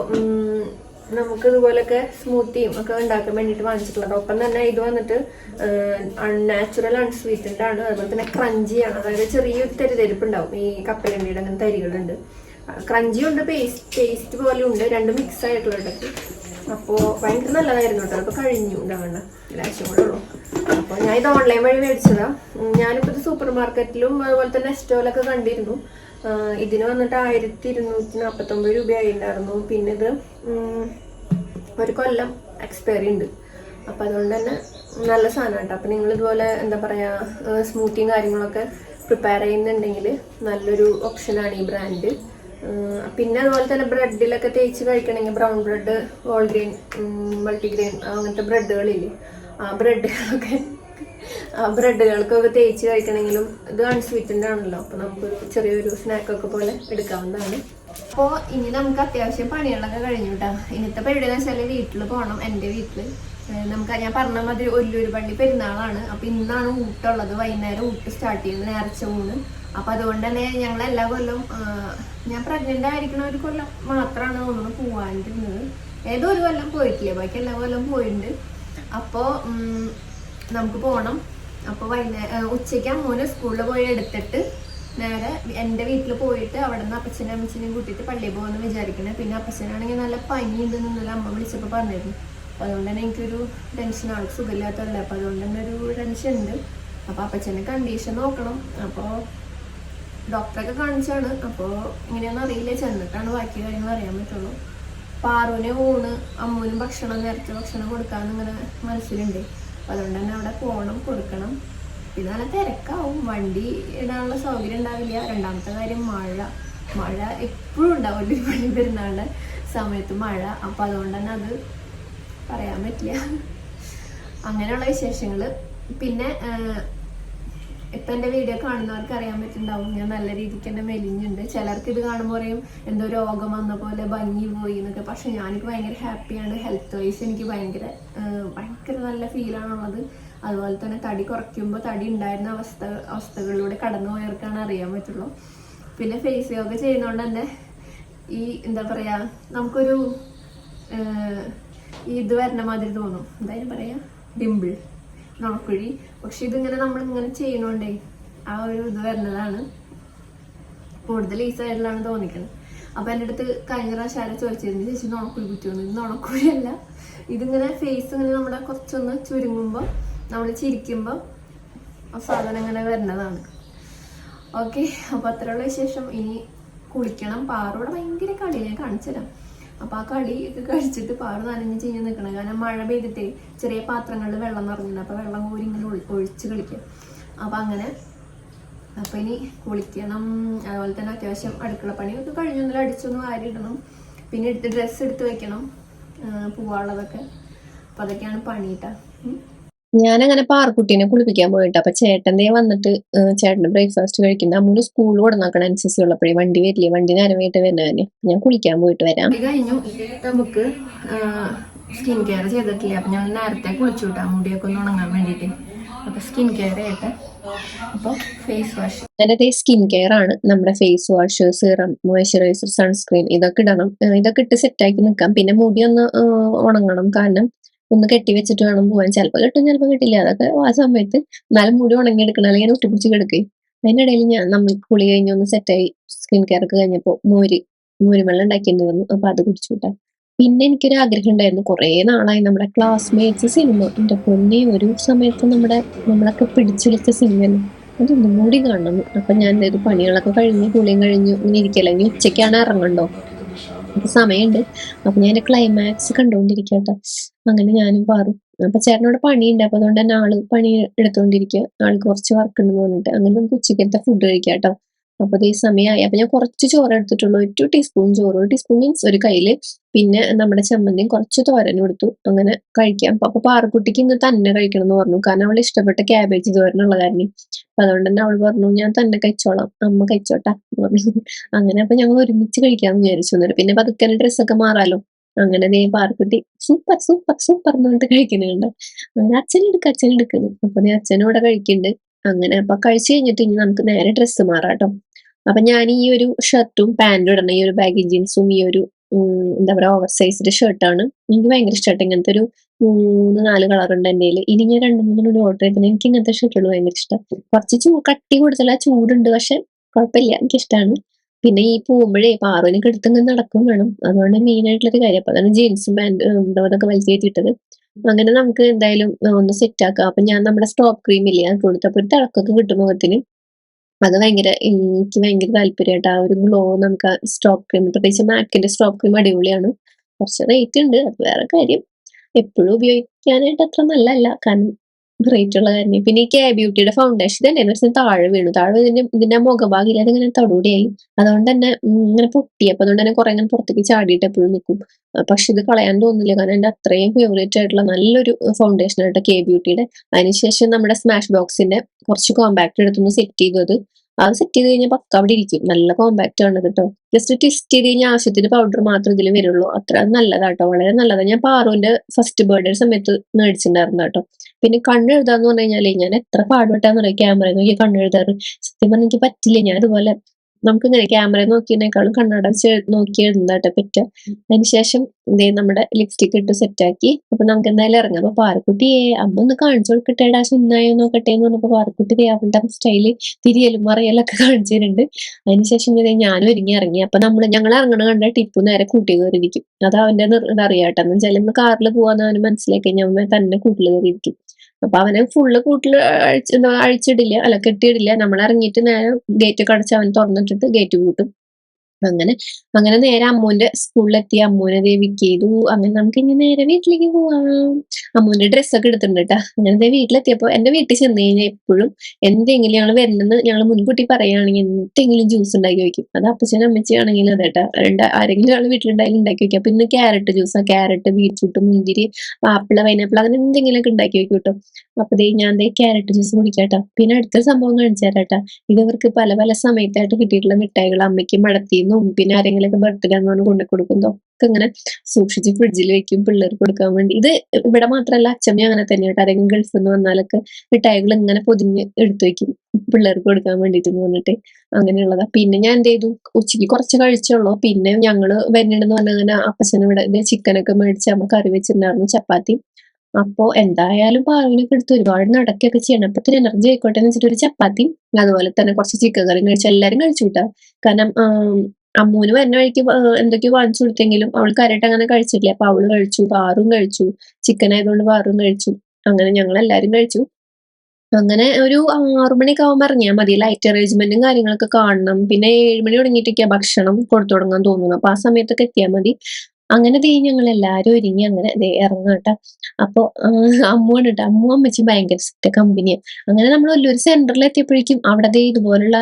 നമുക്ക് ഇതുപോലൊക്കെ സ്മൂത്തിയും ഒക്കെ ഉണ്ടാക്കാൻ വേണ്ടിയിട്ട് വാങ്ങിച്ചിട്ടുള്ളത്. ഒപ്പം തന്നെ ഇത് വന്നിട്ട് അൺനാച്ചുറൽ അൺസ്വീറ്റൻഡ് ആണ്. അതുപോലെ തന്നെ ക്രഞ്ചിയാണ് അതായത് ചെറിയൊരു തരി ഉണ്ടാവും ഈ കപ്പലണ്ടിയുടെ അങ്ങനെ തരികളുണ്ട്. ക്രഞ്ചി ഉണ്ട് പേസ്റ്റ് പേസ്റ്റ് പോലെ ഉണ്ട്. രണ്ടും മിക്സ് ആയിട്ടുള്ള ഇടയ്ക്ക്. അപ്പോൾ ഭയങ്കര നല്ലതായിരുന്നു കേട്ടോ. അപ്പോൾ കഴിഞ്ഞു ഉണ്ടാവണ്ട ഒരാഴ്ച കൂടെ ഉള്ളൂ. അപ്പോൾ ഞാൻ ഇത് ഓൺലൈൻ വഴി മേടിച്ചതാ. ഞാനിപ്പോൾ ഇത് സൂപ്പർ മാർക്കറ്റിലും അതുപോലെ തന്നെ എസ്റ്റോലൊക്കെ കണ്ടിരുന്നു. ഇതിന് വന്നിട്ട് ആയിരത്തി ഇരുന്നൂറ്റി നാൽപ്പത്തൊമ്പത് രൂപയായിട്ടുണ്ടായിരുന്നു. പിന്നെ ഇത് ഒരു കൊല്ലം എക്സ്പയറി ഉണ്ട്. അപ്പോൾ അതുകൊണ്ട് തന്നെ നല്ല സാധനം കേട്ടോ. അപ്പോൾ നിങ്ങൾ ഇതുപോലെ എന്താ പറയുക സ്മൂത്തിയും കാര്യങ്ങളൊക്കെ പ്രിപ്പയർ ചെയ്യുന്നുണ്ടെങ്കിൽ നല്ലൊരു ഓപ്ഷനാണ് ഈ ബ്രാൻഡ് പിന്നെ അതുപോലെ തന്നെ ബ്രെഡിലൊക്കെ തേച്ച് കഴിക്കണമെങ്കിൽ brown bread whole grain multigrain അങ്ങനത്തെ ബ്രെഡുകളില്ലേ ആ ബ്രെഡുകളൊക്കെ ആ ബ്രെഡുകൾക്കൊക്കെ തേച്ച് കഴിക്കണമെങ്കിലും ഇത് അൺസ്വീറ്റൻഡ് ആണല്ലോ. അപ്പോൾ നമുക്കൊരു ചെറിയൊരു സ്നാക്കൊക്കെ പോലെ എടുക്കാവുന്നതാണ്. അപ്പോൾ ഇനി നമുക്ക് അത്യാവശ്യം പണികളൊക്കെ കഴിഞ്ഞു കേട്ടോ ഇന്നത്തെ പരിപാടി എന്ന് വെച്ചാൽ വീട്ടിൽ പോകണം എന്റെ വീട്ടിൽ നമുക്ക് ഞാൻ പറഞ്ഞ മാതിരി ഒല്ലൂർ പള്ളി പെരുന്നാളാണ്. അപ്പൊ ഇന്നാണ് ഊട്ടുള്ളത്. വൈകുന്നേരം ഊട്ട് സ്റ്റാർട്ട് ചെയ്യുന്നത് നേർച്ച ഊണ്. അപ്പൊ അതുകൊണ്ട് തന്നെ ഞങ്ങൾ എല്ലാ കൊല്ലം ഞാൻ പ്രഗ്നന്റ് ആയിരിക്കണ ഒരു കൊല്ലം മാത്രമാണ് ഒന്ന് പോവാണ്ടിരുന്നത്. ഏതോ ഒരു കൊല്ലം പോയിട്ടില്ല. ബാക്കി എല്ലാ കൊല്ലം പോയിട്ടുണ്ട് അപ്പോൾ നമുക്ക് പോകണം അപ്പോൾ വൈകുന്നേരം ഉച്ചയ്ക്ക് അമ്മൂന് സ്കൂളിൽ പോയി എടുത്തിട്ട് നേരെ എന്റെ വീട്ടിൽ പോയിട്ട് അവിടെ നിന്ന് അപ്പച്ചനും അമ്മച്ചനെയും കൂട്ടിയിട്ട് പള്ളിയിൽ പോകുമെന്ന് വിചാരിക്കണേ. പിന്നെ അപ്പച്ചനാണെങ്കിൽ നല്ല പനി ഉണ്ടെന്ന് അമ്മ വിളിച്ചപ്പോൾ പറഞ്ഞിരുന്നു. അപ്പോൾ അതുകൊണ്ട് തന്നെ എനിക്കൊരു ടെൻഷൻ ആൾക്ക് അപ്പോൾ അതുകൊണ്ട് തന്നെ ഒരു ടെൻഷൻ ഉണ്ട്. അപ്പോൾ അപ്പച്ചന്റെ കണ്ടീഷൻ നോക്കണം. അപ്പോൾ ഡോക്ടറൊക്കെ കാണിച്ചാണ്. അപ്പോൾ ഇങ്ങനെയൊന്നും അറിയില്ല. ചെന്നിട്ടാണ് ബാക്കി കാര്യങ്ങൾ അറിയാൻ പറ്റുള്ളൂ. പാറുവിനെ ഊണ് അമ്മൂനും ഭക്ഷണം നേരത്തെ ഭക്ഷണം കൊടുക്കാന്ന് ഇങ്ങനെ മനസ്സിലുണ്ട്. അപ്പം അതുകൊണ്ട് തന്നെ അവിടെ പോകണം കൊടുക്കണം. പിന്നെ നല്ല തിരക്കാവും. വണ്ടി ഇടാനുള്ള സൗകര്യം ഉണ്ടാവില്ല. രണ്ടാമത്തെ കാര്യം മഴ. മഴ എപ്പോഴും ഉണ്ടാവില്ല പണി പെരുന്നാളുടെ സമയത്ത് മഴ. അപ്പം അതുകൊണ്ട് തന്നെ അത് പറയാൻ പറ്റില്ല. അങ്ങനെയുള്ള വിശേഷങ്ങൾ പിന്നെ ഇപ്പൊ എന്റെ വീഡിയോ കാണുന്നവർക്ക് അറിയാൻ പറ്റുന്നുണ്ടാവും ഞാൻ നല്ല രീതിക്ക് തന്നെ മെലിഞ്ഞുണ്ട്. ചിലർക്ക് ഇത് കാണുമ്പോൾ പറയും എന്തോ രോഗം വന്ന പോലെ ഭംഗി പോയി എന്നൊക്കെ. പക്ഷെ ഞാനിപ്പോൾ ഭയങ്കര ഹാപ്പിയാണ്. ഹെൽത്ത് വൈസ് എനിക്ക് ഭയങ്കര ഭയങ്കര നല്ല ഫീലാണുള്ളത്. അതുപോലെ തന്നെ തടി കുറയ്ക്കുമ്പോൾ തടി ഉണ്ടായിരുന്ന അവസ്ഥ അവസ്ഥകളിലൂടെ കടന്നു പോയവർക്കാണ് അറിയാൻ പറ്റുള്ളൂ. പിന്നെ ഫേസ് യോഗ ചെയ്യുന്നതുകൊണ്ട് തന്നെ ഈ എന്താ പറയാ നമുക്കൊരു ഇത് വരണ മാതിരി തോന്നും. എന്തായാലും പറയാ. ഡിമ്പിൾ നോക്കുഴി. പക്ഷെ ഇതിങ്ങനെ നമ്മൾ ഇങ്ങനെ ചെയ്യണോണ്ടേ ആ ഒരു ഇത് വരുന്നതാണ് കൂടുതൽ ഈ സൈഡിലാണ് തോന്നിക്കുന്നത് അപ്പൊ എന്റെ അടുത്ത് കഴിഞ്ഞ പ്രാവശ്യം ആരെ ചോദിച്ചിരുന്നു ചേച്ചി നുണക്കുഴി കുറ്റുമെന്ന് ഇത് നുണക്കുഴിയല്ല. ഇതിങ്ങനെ ഫേസ് ഇങ്ങനെ നമ്മുടെ കുറച്ചൊന്ന് ചുരുങ്ങുമ്പോൾ നമ്മൾ ചിരിക്കുമ്പോൾ സാധനം ഇങ്ങനെ വരുന്നതാണ് ഓക്കെ അപ്പൊ അത്രയുള്ള വിശേഷം. ഇനി കുളിക്കണം. പാറോടെ ഭയങ്കര കളി ഞാൻ കാണിച്ചു തരാം അപ്പോൾ ആ കടി ഒക്കെ കഴിച്ചിട്ട് പാറ നനഞ്ഞ് ചെയ്ഞ്ഞ് നിൽക്കണം കാരണം മഴ പെയ്തിട്ടേ ചെറിയ പാത്രങ്ങളിൽ വെള്ളം നിറഞ്ഞിട്ടുണ്ട്. അപ്പോൾ വെള്ളം കോരി ഇങ്ങനെ ഒഴി- ഒഴിച്ച് കളിക്കും. അപ്പോൾ അങ്ങനെ അപ്പോൾ ഇനി കുളിക്കണം. അതുപോലെ തന്നെ അത്യാവശ്യം അടുക്കള പണിയൊക്കെ കഴിഞ്ഞൊന്നും അടിച്ചൊന്ന് വാരിയിടണം പിന്നെ എടുത്ത് ഡ്രസ്സ് എടുത്ത് വെക്കണം. പോവാനുള്ളതൊക്കെ അപ്പോൾ അതൊക്കെയാണ് പണിയിട്ടാ ഉം. ഞാനങ്ങനെ പാറക്കുട്ടീനെ കുളിപ്പിക്കാൻ പോയിട്ട് അപ്പൊ ചേട്ടന്റെ വന്നിട്ട് ചേട്ടന്റെ ചേട്ടന് ബ്രേക്ക്ഫാസ്റ്റ് കഴിക്കുന്ന. അമ്മൂന് സ്കൂൾ കൊടുന്നാക്കണം എൻ സി സി ഉള്ളപ്പോഴേ വണ്ടി വരില്ലേ? വണ്ടി നേരം വീട്ട് ഞാൻ കുളിക്കാൻ പോയിട്ട് വരാം. കഴിഞ്ഞു. നമുക്ക് സ്കിൻ കെയർ ചെയ്തിട്ടില്ല? അപ്പൊ ഞാൻ നേരത്തെ കുളിച്ചു വിട്ടാ മുടിയൊക്കെ ഒന്ന് ഉണങ്ങാൻ വേണ്ടിട്ട് അപ്പൊ സ്കിൻ കെയർ ചെയ്യട്ടെ അപ്പോൾ ഫേസ് വാഷ് സ്കിൻ കെയർ ആണ്. നമ്മുടെ face wash serum moisturiser sunscreen ഇതൊക്കെ ഇടണം. ഇതൊക്കെ ഇട്ട് സെറ്റ് ആക്കി നിൽക്കാം. പിന്നെ മുടി ഒന്ന് ഉണങ്ങണം. കാരണം ഒന്ന് കെട്ടി വെച്ചിട്ട് വേണം പോവാൻ. ചിലപ്പോൾ കിട്ടും ചിലപ്പോൾ കിട്ടില്ല. അതൊക്കെ ആ സമയത്ത് എന്നാലും മുടി ഉണങ്ങി എടുക്കണം അല്ലെങ്കിൽ ഞാൻ ഒട്ടിപ്പിടിച്ച് കിടക്കുകയും അതിനിടയിൽ ഞാൻ നമ്മൾ കുളി കഴിഞ്ഞ് ഒന്ന് സെറ്റായി സ്കിൻ കെയർ ഒക്കെ കഴിഞ്ഞപ്പോൾ മോര് മോരുവെള്ളം വന്നു അപ്പൊ അത് കുടിച്ചു വിട്ടാൽ പിന്നെ എനിക്കൊരു ആഗ്രഹം ഉണ്ടായിരുന്നു. കുറേ നാളായി നമ്മുടെ ക്ലാസ്മേറ്റ്സ് സിനിമ എന്റെ പൊന്നെ ഒരു സമയത്ത് നമ്മുടെ നമ്മളൊക്കെ പിടിച്ചുലിച്ച സിനിമ അതൊന്നും കൂടി കാണണം. അപ്പൊ ഞാൻ ഇത് പണികളൊക്കെ കഴിഞ്ഞ് കുളിയും കഴിഞ്ഞു ഇങ്ങനെ ഇരിക്കല്ല ഇനി ഉച്ചയ്ക്കാണ് ഇറങ്ങണ്ടോ? സമയമുണ്ട് അപ്പൊ ഞാൻ ക്ലൈമാക്സ് കണ്ടോണ്ടിരിക്കട്ടെ. അങ്ങനെ ഞാനും പാറും അപ്പൊ ചേട്ടനോട് പണിയുണ്ട്. അപ്പൊ അതുകൊണ്ട് തന്നെ ആൾ പണി എടുത്തോണ്ടിരിക്കുക ആൾക്ക് കുറച്ച് വർക്ക് ഉണ്ടെന്ന് പറഞ്ഞിട്ട് അങ്ങനെ നമുക്ക് ഉച്ചക്കത്തെ ഫുഡ് കഴിക്കാട്ടോ. കേട്ടോ അപ്പൊ ഈ സമയമായി അപ്പൊ ഞാൻ കുറച്ച് ചോറ് എടുത്തിട്ടുള്ളൂ. ഒരു ടീസ്പൂൺ ചോറ്. ഒരു ടീസ്പൂൺ മീൻസ് ഒരു കയ്യിൽ. പിന്നെ നമ്മുടെ ചമ്മന്തിയും കുറച്ച് തോരനും എടുത്തു. അങ്ങനെ കഴിക്കാം. അപ്പൊ പാറക്കുട്ടിക്ക് ഇന്ന് തന്നെ കഴിക്കണം എന്ന് പറഞ്ഞു. കാരണം അവൾ ഇഷ്ടപ്പെട്ട ക്യാബേജ് തോരനുള്ള കാരണം. അപ്പൊ അതുകൊണ്ട് തന്നെ അവൾ പറഞ്ഞു ഞാൻ തന്നെ കഴിച്ചോളാം. അമ്മ കഴിച്ചോട്ടാ എന്ന് പറഞ്ഞു. അങ്ങനെ അപ്പൊ ഞങ്ങൾ ഒരുമിച്ച് കഴിക്കാന്ന് വിചാരിച്ചു എന്നിട്ട് പിന്നെ പതുക്കനെ ഡ്രസ്സൊക്കെ മാറാലോ. അങ്ങനെ നീ പാർക്കുട്ടി സൂപ്പർ സൂപ്പർ സൂപ്പർ എന്ന് പറഞ്ഞിട്ട് കഴിക്കുന്നുണ്ട്. അങ്ങനെ അച്ഛനെടുക്ക അച്ഛനെടുക്കുന്നു അപ്പൊ നീ അച്ഛനും ഇവിടെ കഴിക്കുന്നുണ്ട്. അങ്ങനെ അപ്പൊ കഴിച്ചു കഴിഞ്ഞിട്ട് ഇനി നമുക്ക് നേരെ ഡ്രസ്സ് മാറാട്ടോ അപ്പൊ ഞാൻ ഈ ഒരു ഷർട്ടും പാന്റും ഇടണം. ഈ ഒരു ബാഗി ജീൻസും ഈ ഒരു എന്താ പറയാ ഓവർ സൈസ്ഡ് ഷർട്ടാണ് എനിക്ക് ഭയങ്കര ഇഷ്ടമായിട്ട് ഇങ്ങനത്തെ ഒരു മൂന്ന് നാല് കളറുണ്ട് എന്റെ കയ്യിൽ ഇനി ഞാൻ രണ്ട് മൂന്ന് കൂടി ഓർഡർ ചെയ്തത് എനിക്ക് ഇങ്ങനത്തെ ഷർട്ടുകൾ ഭയങ്കര ഇഷ്ടം. കുറച്ച് ചൂ കട്ടി കൂടുതൽ ചൂടുണ്ട് പക്ഷെ കുഴപ്പമില്ല. എനിക്ക് ഇഷ്ടമാണ് പിന്നെ ഈ പോകുമ്പോഴേ പാറുവിനൊക്കെ എടുത്ത് നടക്കും വേണം. അതുകൊണ്ട് മെയിൻ ആയിട്ടുള്ളൊരു കാര്യം. അപ്പൊ അതാണ് ജീൻസും പാന്റും അതൊക്കെ വലിച്ചു കയറ്റിയിട്ടത്. അങ്ങനെ നമുക്ക് എന്തായാലും ഒന്ന് സെറ്റ് ആക്കാം. അപ്പൊ ഞാൻ നമ്മുടെ സ്റ്റോപ്പ് ക്രീം ഇല്ല അത് കൊടുത്തപ്പോ ഒരു തിളക്കൊക്കെ കിട്ടും മുഖത്തിന്. അത് ഭയങ്കര എനിക്ക് ഭയങ്കര താല്പര്യമായിട്ട് ആ ഒരു ഗ്ലോ നമുക്ക് സ്റ്റോക്ക് ക്രീം പ്രത്യേകിച്ച് മാക്കിന്റെ സ്റ്റോക്ക് ക്രീം അടിപൊളിയാണ്. കുറച്ച് റേറ്റ് ഉണ്ട് അത് വേറെ കാര്യം. എപ്പോഴും ഉപയോഗിക്കാനായിട്ട് അത്ര നല്ലതല്ല. കാരണം റേറ്റ് ഉള്ള കാര്യം. പിന്നെ ഈ കെ ബ്യൂട്ടിയുടെ ഫൗണ്ടേഷൻ തന്നെ എന്ന് താഴെ വീണു. താഴെ ഇതിന്റെ ഇതിന്റെ മുഖഭാഗിൽ അതിങ്ങനെ തടൂടിയായി അതുകൊണ്ട് തന്നെ ഇങ്ങനെ പൊട്ടി അപ്പൊ അതുകൊണ്ട് തന്നെ കുറെ ഇങ്ങനെ പുറത്തേക്ക് ചാടിയിട്ട് എപ്പോഴും നിൽക്കും പക്ഷെ ഇത് കളയാൻ തോന്നില്ല കാരണം എന്റെ അത്രയും ഫേവറേറ്റ് ആയിട്ടുള്ള നല്ലൊരു ഫൗണ്ടേഷൻ ആയിട്ട് കെ ബ്യൂട്ടിയുടെ അതിനുശേഷം നമ്മുടെ സ്മാഷ് ബോക്സിന്റെ കുറച്ച് കോമ്പാക്ട് എടുത്തൊന്ന് സെറ്റ് ചെയ്തത് അത്. സെറ്റ് ചെയ്ത് കഴിഞ്ഞാൽ പക്ക അവിടെ ഇരിക്കും. നല്ല കോമ്പാക്ട് ആണ് കേട്ടോ. ജസ്റ്റ് ട്വിസ്റ്റ് ചെയ്ത് കഴിഞ്ഞാൽ ആവശ്യത്തിന് പൗഡർ മാത്രം ഇതിൽ വരുള്ളൂ. അത്ര നല്ലതാട്ടോ വളരെ നല്ലതാണ് ഞാൻ പാറുവിന്റെ ഫസ്റ്റ് ബർത്ത്ഡേ സമയത്ത് മേടിച്ചിട്ടുണ്ടായിരുന്നു കേട്ടോ. പിന്നെ കണ്ണെഴുതാന്ന് പറഞ്ഞു കഴിഞ്ഞാൽ ഞാൻ എത്ര പാടുപെട്ടാന്ന് പറയാം ക്യാമറ നോക്കി കണ്ണെഴുതാറ്. സത്യം പറഞ്ഞാൽ എനിക്ക് പറ്റില്ല. ഞാൻ അതുപോലെ നമുക്ക് ഇങ്ങനെ ക്യാമറ നോക്കിയതിനേക്കാളും കണ്ണട വെച്ച് നോക്കി എഴുതുന്നതായിട്ട് പറ്റുക അതിനുശേഷം ഇതേ നമ്മുടെ ലിപ്സ്റ്റിക് ഇട്ട് സെറ്റാക്കി അപ്പൊ നമുക്ക് എന്തായാലും ഇറങ്ങാം. അപ്പൊ പാറക്കുട്ടിയെ അമ്മ ഒന്ന് കാണിച്ചു കൊടുക്കട്ടെടാ ചിന്നായോ നോക്കട്ടെ എന്ന് പറഞ്ഞപ്പോ പാറക്കുട്ടി ദേ അവളുടെ സ്റ്റൈൽ തിരിയലും മറിയലൊക്കെ കാണിച്ചു തരുന്നുണ്ട്. അതിനുശേഷം ഇതേ ഞാനും ഒരുങ്ങി ഇറങ്ങി. അപ്പൊ നമ്മൾ ഞങ്ങൾ ഇറങ്ങണ കണ്ട ടിപ്പ് നേരെ കൂട്ടി കയറിയിരിക്കും അത് അവന്റെ അറിയാട്ടെന്ന് വെച്ചാൽ കാറിൽ പോവാന്ന് അവന് മനസ്സിലാക്കി അവൻ തന്നെ കൂട്ടിൽ കയറിയിരിക്കും. അപ്പൊ അവനെ ഫുള്ള് കൂട്ടിൽ അഴിച്ച് അഴിച്ചിടില്ല അല്ല കെട്ടിയിടില്ല. നമ്മൾ ഇറങ്ങിയിട്ട് നേരെ ഗേറ്റ് ഒക്കെ അടച്ച് അവൻ തുറന്നിട്ടിട്ട് ഗേറ്റ് പൂട്ടും. അങ്ങനെ അങ്ങനെ നേരെ അമ്മൂന്റെ സ്കൂളിലെത്തി. അമ്മൂനെ ദേവിക്ക് ചെയ്തു. അങ്ങനെ നമുക്ക് ഇനി നേരെ വീട്ടിലേക്ക് പോവാം. അമ്മൂന്റെ ഡ്രസ്സൊക്കെ എടുത്തിട്ടുണ്ട് കേട്ടാ അങ്ങനെ ദേ വീട്ടിലെത്തിയപ്പോ എന്റെ വീട്ടിൽ ചെന്ന് കഴിഞ്ഞാൽ എപ്പോഴും എന്തെങ്കിലും ഞങ്ങൾ വരുന്നത് ഞങ്ങൾ മുൻകൂട്ടി പറയുകയാണെങ്കിൽ എന്തെങ്കിലും ജ്യൂസ് ഉണ്ടാക്കി വെക്കും. അത് അപ്പച്ചനും അമ്മച്ചിയാണെങ്കിലും അതേട്ടാ രണ്ട് ആരെങ്കിലും ഞങ്ങൾ വീട്ടിലുണ്ടായാലും ഉണ്ടാക്കി വെക്കാം. പിന്നെ ക്യാരറ്റ് ജ്യൂസ് ക്യാരറ്റ് ബീറ്റ്റൂട്ട് മുന്തിരി ആപ്പിൾ പൈനാപ്പിൾ അങ്ങനെ എന്തെങ്കിലുമൊക്കെ ഉണ്ടാക്കി വെക്കും കേട്ടോ അപ്പൊ ദേ ഞാൻ ദേ ക്യാരറ്റ് ജ്യൂസ് കുടിക്കാട്ടോ പിന്നെ അടുത്ത സംഭവം കാണിച്ചു തരാട്ടാ ഇത് പല പല സമയത്തായിട്ട് കിട്ടിയിട്ടുള്ള മിഠായികൾ അമ്മയ്ക്ക് മടത്തിന്നും. പിന്നെ ആരെങ്കിലുമൊക്കെ ബർത്ത്ഡേ എന്ന് പറഞ്ഞ് കൊണ്ടു കൊടുക്കുന്നു. ഒക്കെ ഇങ്ങനെ സൂക്ഷിച്ച് ഫ്രിഡ്ജിൽ വെക്കും പിള്ളേർക്ക് കൊടുക്കാൻ വേണ്ടി. ഇത് ഇവിടെ മാത്രമല്ല അച്ഛമ്മ അങ്ങനെ തന്നെ കേട്ടോ ആരെങ്കിലും ഗൾഫിൽ നിന്ന് വന്നാലൊക്കെ മിഠായികൾ ഇങ്ങനെ പൊതിഞ്ഞ് എടുത്തു വെക്കും. പിള്ളേർക്ക് കൊടുക്കാൻ വേണ്ടിയിട്ട് എന്ന് പറഞ്ഞിട്ട് അങ്ങനെയുള്ളതാ. പിന്നെ ഞാൻ എന്ത് ചെയ്തു? ഉച്ചയ്ക്ക് കുറച്ച് കഴിച്ചുള്ളൂ. പിന്നെ ഞങ്ങൾ വരുന്നുണ്ടെന്ന് പറഞ്ഞാൽ അങ്ങനെ അപ്പച്ചന് ഇവിടെ ചിക്കനൊക്കെ മേടിച്ച് അമ്മ കറി വെച്ചിട്ടുണ്ടായിരുന്നു ചപ്പാത്തി. അപ്പോ എന്തായാലും പാവിനൊക്കെ എടുത്ത് ഒരുപാട് നടക്കുകയൊക്കെ ചെയ്യണം. അപ്പൊ തന്നെ എനർജി ആയിക്കോട്ടെ എന്ന് വെച്ചിട്ട് ഒരു ചപ്പാത്തി അതുപോലെ തന്നെ കുറച്ച് ചിക്കൻ കറിയും കഴിച്ച് എല്ലാരും കഴിച്ചു കിട്ടാം കാരണം അമ്മൂന് വരുന്ന വഴിക്ക് എന്തൊക്കെ എന്തൊക്കെയോ വാങ്ങിച്ചു കൊടുത്തെങ്കിലും അവൾ കരട്ട് അങ്ങനെ കഴിച്ചിട്ടില്ല. അപ്പൊ അവൾ കഴിച്ചു പാറും കഴിച്ചു ചിക്കൻ ആയതുകൊണ്ട് പാറും കഴിച്ചു. അങ്ങനെ ഞങ്ങൾ എല്ലാരും കഴിച്ചു. അങ്ങനെ ഒരു ആറുമണിയൊക്കെ ആവുമ്പോൾ ഇറങ്ങിയാൽ മതി. ലൈറ്റ് അറേഞ്ച്മെന്റും കാര്യങ്ങളൊക്കെ കാണണം. പിന്നെ ഏഴുമണി തുടങ്ങിയിട്ടൊക്കെയാ ഭക്ഷണം കൊടുത്തു തുടങ്ങാൻ തോന്നുന്നു അപ്പൊ ആ സമയത്തൊക്കെ എത്തിയാൽ മതി. അങ്ങനെ ദേ ഞങ്ങൾ എല്ലാവരും ഒരുങ്ങി അങ്ങനെ ദേ ഇറങ്ങാട്ടോ. അപ്പൊ അമ്മുവാണ് കേട്ടോ അമ്മു അമ്മച്ചി ഭയങ്കര സെറ്റ് കമ്പനിയാണ് അങ്ങനെ നമ്മൾ വലിയൊരു സെന്ററിൽ എത്തിയപ്പോഴേക്കും അവിടെ ദേ ഇതുപോലുള്ള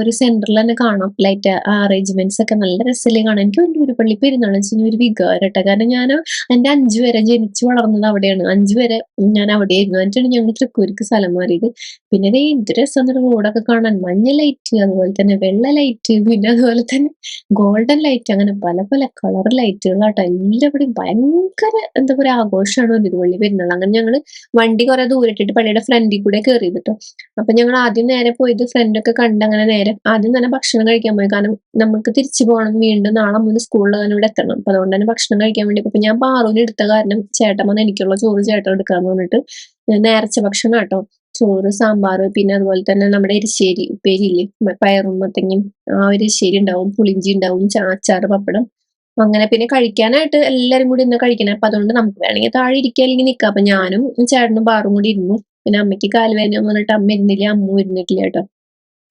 ഒരു സെന്ററിൽ തന്നെ കാണാം. ലൈറ്റ് അറേഞ്ച്മെന്റ്സ് ഒക്കെ നല്ല രസമല്ലേ കാണാം എനിക്ക് വലിയൊരു പള്ളി വെച്ച് വെച്ചാൽ ഒരു വികാരം കേട്ടോ കാരണം ഞാൻ എന്റെ അഞ്ചു വരെ ജനിച്ചു വളർന്നത് അവിടെയാണ്. അഞ്ചു വരെ ഞാൻ അവിടെയായിരുന്നു. എന്നിട്ടാണ് ഞങ്ങൾ തൃക്കൂർക്ക് സ്ഥലം മാറിയത്. പിന്നെ ദേ എന്ത് രസം റോഡൊക്കെ കാണാൻ. മഞ്ഞ ലൈറ്റ് അതുപോലെ തന്നെ വെള്ള ലൈറ്റ് പിന്നെ അതുപോലെ തന്നെ ഗോൾഡൻ ലൈറ്റ് അങ്ങനെ പല പല കളർ ലൈറ്റുകളാട്ടോ എല്ലാവിടെയും ഭയങ്കര എന്താ പറയാ ആഘോഷമാണ് തിരുവള്ളി പെരുന്നാൾ അങ്ങനെ ഞങ്ങൾ വണ്ടി കുറെ ദൂരിട്ടിട്ട് പള്ളിയുടെ ഫ്രണ്ടിൽ കൂടെ കയറിയത് കേട്ടോ അപ്പൊ ഞങ്ങൾ ആദ്യം നേരെ പോയത് ഫ്രണ്ടൊക്കെ കണ്ട് അങ്ങനെ നേരെ ആദ്യം തന്നെ ഭക്ഷണം കഴിക്കാൻ പോയി. കാരണം നമുക്ക് തിരിച്ചു പോകണം വീണ്ടും നാളെ മുതൽ സ്കൂളിൽ തന്നെ ഇവിടെ എത്തണം. അപ്പൊ അതുകൊണ്ട് തന്നെ ഭക്ഷണം കഴിക്കാൻ വേണ്ടി അപ്പൊ ഞാൻ പാറൂന് എടുത്ത കാരണം ചേട്ടൻ വന്ന് എനിക്കുള്ള ചോറ് ചേട്ടൻ എടുക്കാന്ന് പറഞ്ഞിട്ട് ഞാൻ നേർച്ച ഭക്ഷണം കേട്ടോ ചോറ് സാമ്പാർ പിന്നെ അതുപോലെ തന്നെ നമ്മുടെ എരിശ്ശേരി ഉപ്പേരിയില്ലേ? പയറും മത്തങ്ങയും ആ ഒരു എരിശ്ശേരി ഉണ്ടാവും പുളിഞ്ചി ഉണ്ടാവും അച്ചാറ് പപ്പടം. അങ്ങനെ പിന്നെ കഴിക്കാനായിട്ട് എല്ലാരും കൂടി ഇന്ന് കഴിക്കണം. അപ്പൊ അതുകൊണ്ട് നമുക്ക് വേണമെങ്കിൽ താഴെ ഇരിക്കുക അല്ലെങ്കിൽ നിൽക്കാം. അപ്പൊ ഞാനും ചേട്ടനും ബാറും കൂടി ഇരുന്നു. പിന്നെ അമ്മയ്ക്ക് കാലുവേദന എന്ന് പറഞ്ഞിട്ട് അമ്മ ഇരുന്നില്ല. അമ്മ ഇരുന്നിട്ടില്ല കേട്ടോ.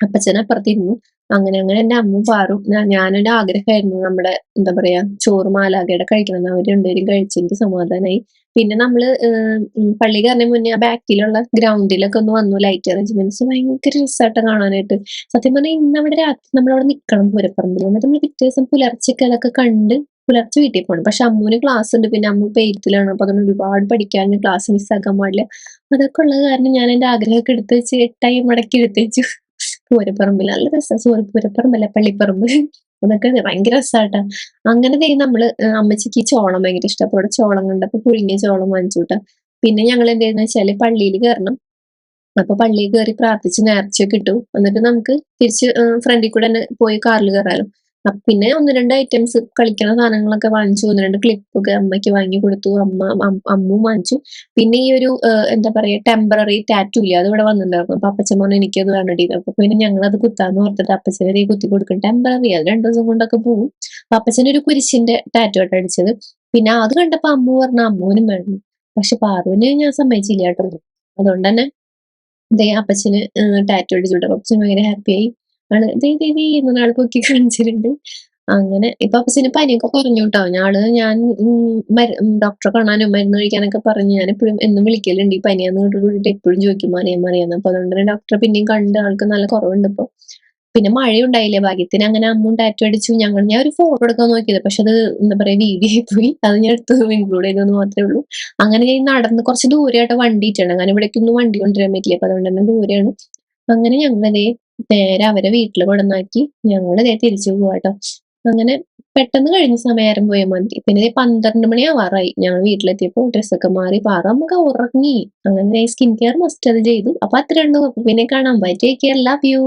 അപ്പച്ചൻ അപ്പുറത്തിരുന്നു അങ്ങനെ അങ്ങനെ എന്റെ അമ്മ പാറും. ഞാനൊരു ആഗ്രഹമായിരുന്നു നമ്മുടെ എന്താ പറയാ ചോറ് മാലാകയുടെ കഴിക്കണം അവർ രണ്ടുപേരും കഴിച്ചെനിക്ക് സമാധാനമായി പിന്നെ നമ്മൾ പള്ളി കയറുന്നതിന് മുന്നേ ആ ബാക്കിലുള്ള ഗ്രൗണ്ടിലൊക്കെ ഒന്ന് വന്നു. ലൈറ്റ് അറേഞ്ച്മെന്റ്സ് ഭയങ്കര രസമായിട്ട് കാണാനായിട്ട്. സത്യം പറഞ്ഞാൽ ഇന്ന് അവിടെ രാത്രി നമ്മളവിടെ നിൽക്കണം പൂരപ്പറമ്പിൽ. എന്നിട്ട് നമ്മൾ പിറ്റേ ദിവസം പുലർച്ചയ്ക്ക് അതൊക്കെ കണ്ട് പുലർച്ചെ വീട്ടിൽ പോകണം പക്ഷെ അമ്മൂന് ക്ലാസ് ഉണ്ട്. പിന്നെ അമ്മു പെയ്ത്തിലാണ് അപ്പൊ അതുകൊണ്ട് ഒരുപാട് പഠിക്കാൻ ക്ലാസ് മിസ്സാക്കാൻ പാടില്ല. അതൊക്കെ ഉള്ളത് കാരണം ഞാൻ എന്റെ ആഗ്രഹമൊക്കെ എടുത്ത് വെച്ച് എട്ടായി മടക്കി എടുത്ത് വെച്ചു. പൂരപ്പറമ്പിൽ നല്ല രസം പൂരപ്പറമ്പല്ല പള്ളിപ്പറമ്പ്. (laughs) അതൊക്കെ ഭയങ്കര രസാട്ടാ. അങ്ങനെ ദേ നമ്മൾ. അമ്മച്ചിക്ക് ഈ ചോളം ഭയങ്കര ഇഷ്ടം. അപ്പൊ ചോളം കണ്ടപ്പോ പുഴുങ്ങിയ ചോളം വാങ്ങിച്ചു കൂട്ടാ. പിന്നെ ഞങ്ങൾ എന്ത് ചെയ്യുന്ന വെച്ചാൽ പള്ളിയിൽ കയറണം അപ്പൊ പള്ളിയിൽ കയറി പ്രാർത്ഥിച്ച് നേർച്ചയൊക്കെ കിട്ടും എന്നിട്ട് നമുക്ക് തിരിച്ച് ഫ്രണ്ടിൽ കൂടെ തന്നെ പോയി കാറിൽ കയറാലോ അപ്പൊ പിന്നെ ഒന്ന് രണ്ട് ഐറ്റംസ് കളിക്കണ സാധനങ്ങളൊക്കെ വാങ്ങിച്ചു. ഒന്ന് രണ്ട് ക്ലിപ്പൊക്കെ അമ്മയ്ക്ക് വാങ്ങി കൊടുത്തു. അമ്മ അമ്മു വാങ്ങിച്ചു. പിന്നെ ഈ ഒരു എന്താ പറയാ ടെമ്പററി ടാറ്റു ഇല്ല അത് ഇവിടെ വന്നിട്ടുണ്ടായിരുന്നു. അപ്പൊ അപ്പച്ചൻ പറഞ്ഞു എനിക്കത് വേണ്ടി. അപ്പൊ പിന്നെ ഞങ്ങൾ അത് കുത്താന്ന് ഓർത്തിട്ട് അപ്പച്ചനെ ദേ കുത്തി കൊടുക്കും. ടെമ്പററി അത് രണ്ടു ദിവസം കൊണ്ടൊക്കെ പോകും അപ്പൊ അപ്പച്ചൻ ഒരു കുരിശിന്റെ ടാറ്റു ആയിട്ട് അടിച്ചത്. പിന്നെ അത് കണ്ടപ്പോ അമ്മു പറഞ്ഞ അമ്മുവിനും വേണം. പക്ഷെ പാറുവിനെ ഞാൻ സമ്മതിച്ചില്ല കേട്ടോ. അതുകൊണ്ട് തന്നെ അപ്പച്ചന് ടാറ്റു അടിച്ചുവിട്ടു അപ്പൊ അപ്പച്ചൻ ഭയങ്കര ഹാപ്പിയായി ആൾ ദേ ദേ ദേ എന്ന ആൾ പൊക്കി കാണിച്ചിട്ടുണ്ട്. അങ്ങനെ ഇപ്പൊ അപ്പച്ചന് പനിയൊക്കെ കുറഞ്ഞു കേട്ടോ ഞാൾ ഞാൻ ഡോക്ടറെ കാണാനും മരുന്ന് കഴിക്കാനൊക്കെ പറഞ്ഞ് ഞാൻ എപ്പോഴും എന്നും വിളിക്കലുണ്ട്. ഈ പനിയാന്ന് കേട്ടിട്ട് എപ്പോഴും ചോദിക്കും മറിയാൻ മറിയാന്ന്. അപ്പൊ അതുകൊണ്ട് തന്നെ ഡോക്ടറെ പിന്നെയും കണ്ട് ആൾക്ക് നല്ല കുറവുണ്ട് ഇപ്പൊ. പിന്നെ മഴയുണ്ടായില്ലേ? ഭാഗ്യത്തിന് അങ്ങനെ അമ്മും ടാറ്റു അടിച്ചു. ഞങ്ങൾ ഞാൻ ഒരു ഫോട്ടോ എടുക്കാൻ നോക്കിയത്. പക്ഷെ അത് എന്താ പറയാ വീഡിയോ ആയി പോയി അത് ഞാൻ എടുത്ത് ഇൻക്ലൂഡ് ചെയ്തെന്ന് മാത്രമേ ഉള്ളൂ. അങ്ങനെ ഞാൻ നടന്ന് കുറച്ച് ദൂരെയായിട്ട് വണ്ടി ഇട്ടാണ്. അങ്ങനെ ഇവിടേക്കൊന്നും വണ്ടി കൊണ്ടുവരാൻ പറ്റില്ല. അപ്പൊ അതുകൊണ്ട് തന്നെ ദൂരെയാണ്. അങ്ങനെ ഞങ്ങളതേ നേരെ അവരെ വീട്ടിൽ കൊണ്ടുവന്നാക്കി. ഞങ്ങൾ ഇതേ തിരിച്ചു പോവാട്ടോ. അങ്ങനെ പെട്ടെന്ന് കഴിഞ്ഞ സമയം പോയാൽ മതി പിന്നെ പന്ത്രണ്ട് മണി ആവാറായി. ഞങ്ങൾ വീട്ടിലെത്തിയപ്പോൾ ഡ്രസ്സൊക്കെ മാറി. പാറ നമുക്ക് ഉറങ്ങി. അങ്ങനെ സ്കിൻ കെയർ മസ്റ്റ് അത് ചെയ്തു. അപ്പൊ അപ്പൊ പിന്നെ കാണാൻ ബൈ കെയർ ലവ് യു